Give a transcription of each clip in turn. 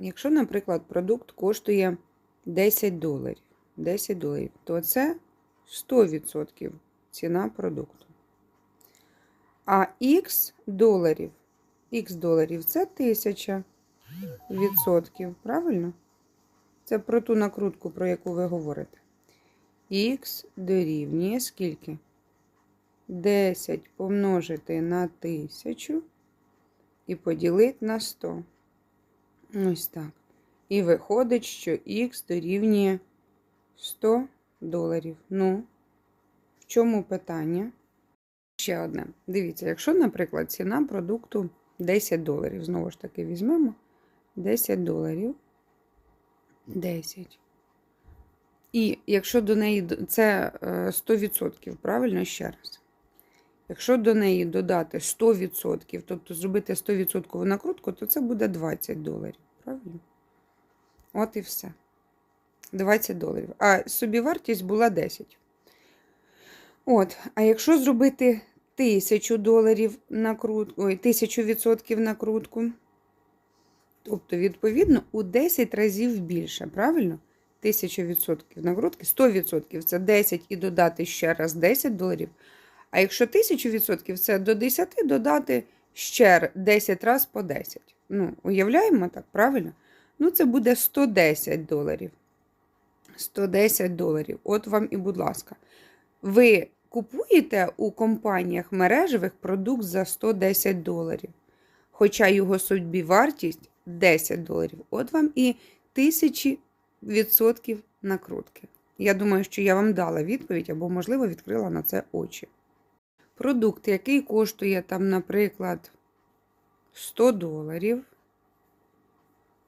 якщо, наприклад, продукт коштує 10 доларів, 10 доларів, то це 100% ціна продукту. А Х доларів, Х доларів це 1000 відсотків, правильно? Це про ту накрутку, про яку ви говорите. Х дорівнює скільки? 10 помножити на 1000 і поділити на 100. Ось так. І виходить, що Х дорівнює 100 доларів. Ну, в чому питання? Ще одне. Дивіться, якщо, наприклад, ціна продукту 10 доларів, знову ж таки, візьмемо 10 доларів. 10. І якщо до неї це е, 100%, правильно ще раз. Якщо до неї додати 100%, тобто зробити 100% накрутку, то це буде 20 доларів. Правильно? От і все. 20 доларів. А собівартість була 10. От, а якщо зробити 1000 доларів накрутку, ой, 1000% накрутку, тобто, відповідно, у 10 разів більше, правильно? 1000% накрутки, 100% це 10 і додати ще раз 10 доларів. А якщо 1000% це до 10 додати ще 10 разів по 10. Ну, уявляємо так, правильно? Ну, це буде 110 доларів. 110 доларів. От вам і, будь ласка. Ви купуєте у компаніях мережевих продукт за 110 доларів, хоча його собівартість 10 доларів. От вам і тисячі відсотків накрутки. Я думаю, що я вам дала відповідь або, можливо, відкрила на це очі. Продукт, який коштує там, наприклад, 100 доларів.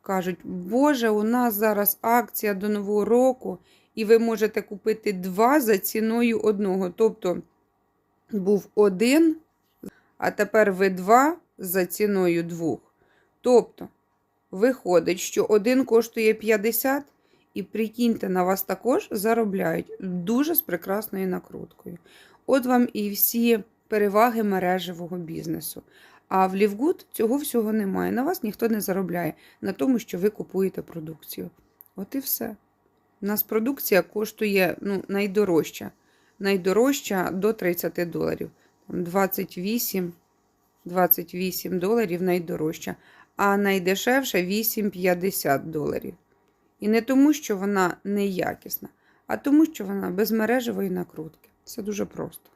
Кажуть, Боже, у нас зараз акція до Нового року, і ви можете купити два за ціною одного. Тобто був один, а тепер ви два за ціною двох. Тобто, виходить, що один коштує 50, і прикиньте, на вас також заробляють дуже з прекрасною накруткою. От вам і всі переваги мережевого бізнесу. А в Лівгуд цього всього немає. На вас ніхто не заробляє на тому, що ви купуєте продукцію. От і все. У нас продукція коштує ну, найдорожча. Найдорожча до 30 доларів. 28, 28 доларів найдорожча, а найдешевша 8,50 доларів. І не тому, що вона неякісна, а тому, що вона без мережевої накрутки. Це дуже просто.